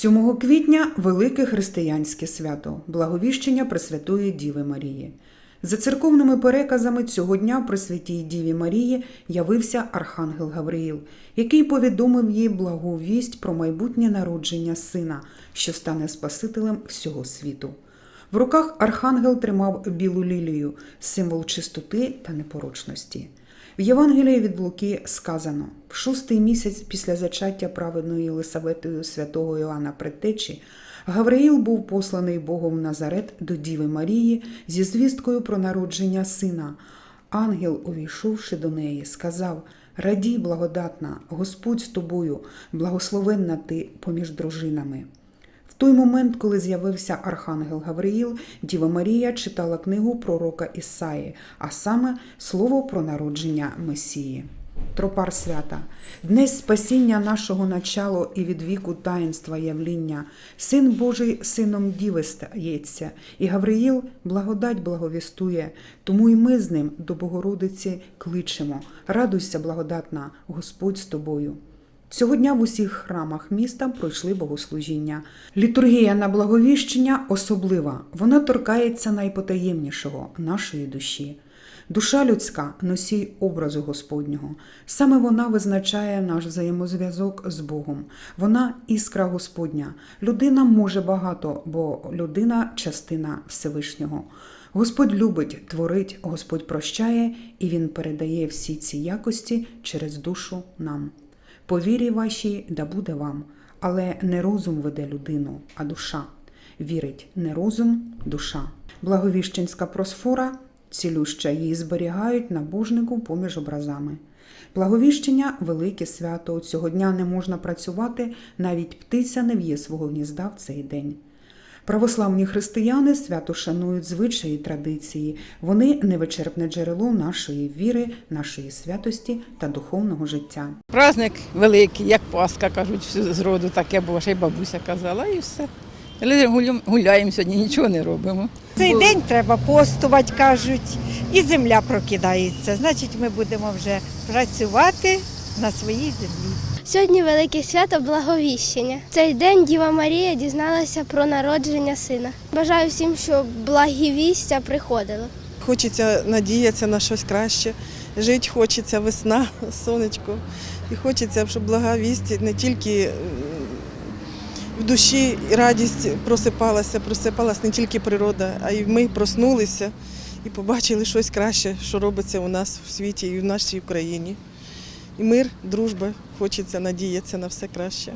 7 квітня велике християнське свято Благовіщення Пресвятої Діви Марії. За церковними переказами цього дня при святій Діві Марії явився Архангел Гавриїл, який повідомив їй благу вість про майбутнє народження сина, що стане Спасителем всього світу. В руках архангел тримав білу лілію, символ чистоти та непорочності. В Євангелії від Луки сказано: в шостий місяць після зачаття праведною Єлисаветою святого Іоанна Предтечі Гавриїл був посланий Богом в Назарет до Діви Марії зі звісткою про народження сина. Ангел, увійшовши до неї, сказав: Радій, благодатна, Господь з тобою, благословенна ти поміж дружинами. Той момент, коли з'явився архангел Гавриїл, Діва Марія читала книгу пророка Ісаї, а саме слово про народження Месії. Тропар свята, днес спасіння нашого начало і від віку таїнства явління, Син Божий сином Діви стається, і Гавриїл благодать благовістує, тому і ми з ним до Богородиці кличемо. Радуйся, благодатна, Господь з тобою. Цього дня в усіх храмах міста пройшли богослужіння. Літургія на благовіщення особлива. Вона торкається найпотаємнішого нашої душі. Душа людська носій образу Господнього. Саме вона визначає наш взаємозв'язок з Богом. Вона іскра Господня. Людина може багато, бо людина частина Всевишнього. Господь любить, творить, Господь прощає, і Він передає всі ці якості через душу нам. По вірі вашій да буде вам, але не розум веде людину, а душа. Вірить не розум, душа. Благовіщенська просфора цілюща її зберігають набожнику поміж образами. Благовіщення велике свято. Цього дня не можна працювати, навіть птиця не в'є свого гнізда в цей день. Православні християни свято шанують звичаї і традиції. Вони невичерпне джерело нашої віри, нашої святості та духовного життя. Праздник великий, як Пасха, кажуть, всю з роду таке, бо ваша й бабуся казала, і все. Але гуляємо сьогодні, нічого не робимо. Цей день треба постувати, кажуть, і земля прокидається. Значить, ми будемо вже працювати на своїй землі. Сьогодні велике свято Благовіщення. Цей день Діва Марія дізналася про народження сина. Бажаю всім, щоб благовістя приходило. Хочеться надіятися на щось краще. Жити хочеться весна, сонечко. І хочеться, щоб блага вість не тільки в душі радість просипалася, просипалася не тільки природа, а й ми проснулися і побачили щось краще, що робиться у нас в світі і в нашій Україні. Мир, дружба, хочеться надіятися на все краще.